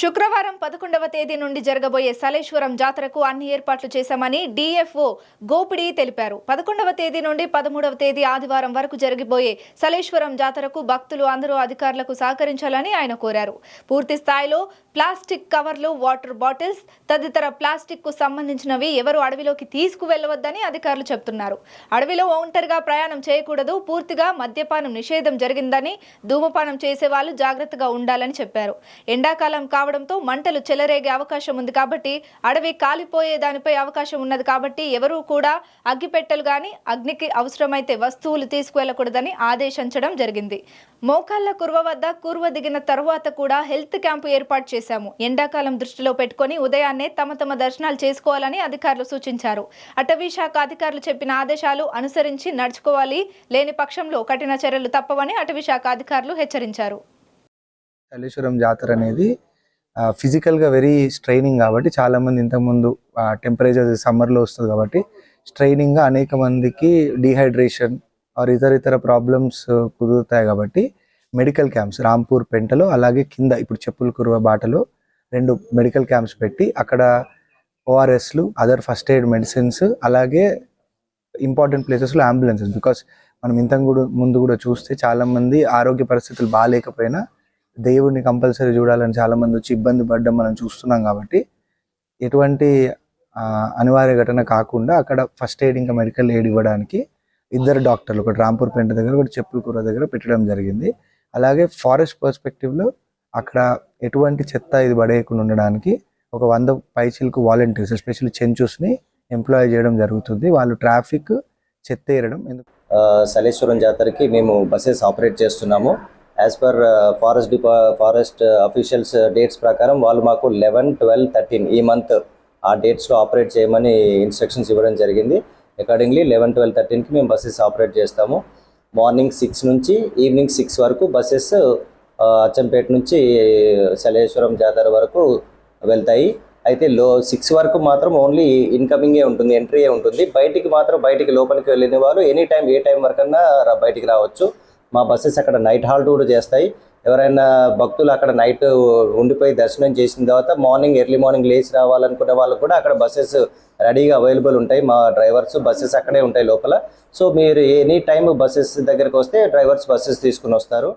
శుక్రవారం పదకొండవ తేదీ నుండి జరగబోయే సలేశ్వరం జాతరకు అన్ని ఏర్పాట్లు చేశామని డిఎఫ్ఓ గోపిడి తెలిపారు. పదకొండవ తేదీ నుండి పదమూడవ తేదీ ఆదివారం వరకు జరిగిపోయే సలేశ్వరం జాతరకు భక్తులు అందరూ అధికారులకు సహకరించాలని ఆయన కోరారు. పూర్తి స్థాయిలో ప్లాస్టిక్ కవర్లు వాటర్ బాటిల్స్ తదితర ప్లాస్టిక్కు సంబంధించినవి ఎవరు అడవిలోకి తీసుకువెళ్ళవద్దని అధికారులు చెబుతున్నారు. అడవిలో ఒంటరిగా ప్రయాణం చేయకూడదు పూర్తిగా మద్యపానం నిషేధం జరిగిందని ధూమపానం చేసే వాళ్ళు జాగ్రత్తగా ఉండాలని చెప్పారు. ఎండాకాలం రావడంతో మంటలు చెలరేగే అవకాశం ఉంది కాబట్టి అడవి కాలిపోయే దానిపై అవకాశం ఉన్నది కాబట్టి ఎవరూ కూడా అగ్గిపెట్టెలు కానీ అగ్నికి అవసరమైతే వస్తువులు తీసుకువెళ్ళకూడదని ఆదేశించడం జరిగింది. మోకాళ్ళ కుర్వ వద్ద కుర్వ దిగిన తరువాత కూడా హెల్త్ క్యాంపు ఏర్పాటు చేశాము. ఎండాకాలం దృష్టిలో పెట్టుకొని ఉదయాన్నే తమ తమ దర్శనాలు చేసుకోవాలని అధికారులు సూచించారు. అటవీ శాఖ అధికారులు చెప్పిన ఆదేశాలు అనుసరించి నడుచుకోవాలి లేని పక్షంలో కఠిన చర్యలు తప్పవని అటవీ శాఖ అధికారులు హెచ్చరించారు. కాళేశ్వరం జాతర అనేది ఫిజికల్గా వెరీ స్ట్రైనింగ్ కాబట్టి చాలామంది ఇంతకుముందు టెంపరేచర్ సమ్మర్లో వస్తుంది కాబట్టి స్ట్రైనింగ్గా అనేక మందికి డీహైడ్రేషన్ ఆర్ ఇతర ఇతర ప్రాబ్లమ్స్ కుదురుతాయి కాబట్టి మెడికల్ క్యాంప్స్ రాంపూర్ పెంటలో అలాగే కింద ఇప్పుడు చెప్పుల కురువ బాటలో రెండు మెడికల్ క్యాంప్స్ పెట్టి అక్కడ ఓఆర్ఎస్లు అదర్ ఫస్ట్ ఎయిడ్ మెడిసిన్స్ అలాగే ఇంపార్టెంట్ ప్లేసెస్లో అంబులెన్సెస్ బికాస్ మనం ఇంతకు కూడా ముందు కూడా చూస్తే చాలామంది ఆరోగ్య పరిస్థితులు బాగాలేకపోయినా దేవుడిని కంపల్సరీ చూడాలని చాలామంది వచ్చి ఇబ్బంది పడడం మనం చూస్తున్నాం కాబట్టి ఎటువంటి అనివార్య ఘటన కాకుండా అక్కడ ఫస్ట్ ఎయిడ్ ఇంకా మెడికల్ ఎయిడ్ ఇవ్వడానికి ఇద్దరు డాక్టర్లు ఒకటి రాంపూర్ పెంట దగ్గర ఒకటి చెప్పుల కూర దగ్గర పెట్టడం జరిగింది. అలాగే ఫారెస్ట్ పర్స్పెక్టివ్లో అక్కడ ఎటువంటి చెత్త ఇది పడేయకుండా ఉండడానికి ఒక వంద పైచిలకు వాలంటీర్స్ ఎస్పెషల్లీ చెంచూస్ని ఎంప్లాయ్ చేయడం జరుగుతుంది. వాళ్ళు ట్రాఫిక్ చెత్త ఏరడం ఎందుకు సలేశ్వరం జాతరకి మేము బస్సెస్ ఆపరేట్ చేస్తున్నాము. యాజ్ పర్ ఫారెస్ట్ డిపా ఫారెస్ట్ అఫీషియల్స్ డేట్స్ ప్రకారం వాళ్ళు మాకు లెవెన్ ట్వెల్వ్ థర్టీన్ ఈ మంత్ ఆ డేట్స్లో ఆపరేట్ చేయమని ఇన్స్ట్రక్షన్స్ ఇవ్వడం జరిగింది. అకార్డింగ్లీ లెవెన్ ట్వెల్వ్ థర్టీన్కి మేము బస్సెస్ ఆపరేట్ చేస్తాము. మార్నింగ్ సిక్స్ నుంచి ఈవినింగ్ సిక్స్ వరకు బస్సెస్ uh, అచ్చంపేట నుంచి సలేశ్వరం జాతర వరకు వెళ్తాయి. అయితే లో సిక్స్ వరకు మాత్రం ఓన్లీ ఇన్కమింగే ఉంటుంది ఎంట్రీయే ఉంటుంది. బయటికి మాత్రం బయటికి లోపలికి వెళ్ళిన వాళ్ళు ఎనీ టైం ఏ టైం వరకన్నా బయటికి రావచ్చు. మా బస్సెస్ అక్కడ నైట్ హాల్ట్ కూడా చేస్తాయి. ఎవరైనా భక్తులు అక్కడ నైట్ ఉండిపోయి దర్శనం చేసిన తర్వాత మార్నింగ్ ఎర్లీ మార్నింగ్ లేచి రావాలనుకునే వాళ్ళు కూడా అక్కడ బస్సెస్ రెడీగా అవైలబుల్ ఉంటాయి. మా డ్రైవర్స్ బస్సెస్ అక్కడే ఉంటాయి లోపల. సో మీరు ఎనీ టైం బస్సెస్ దగ్గరికి వస్తే డ్రైవర్స్ బస్సెస్ తీసుకుని వస్తారు.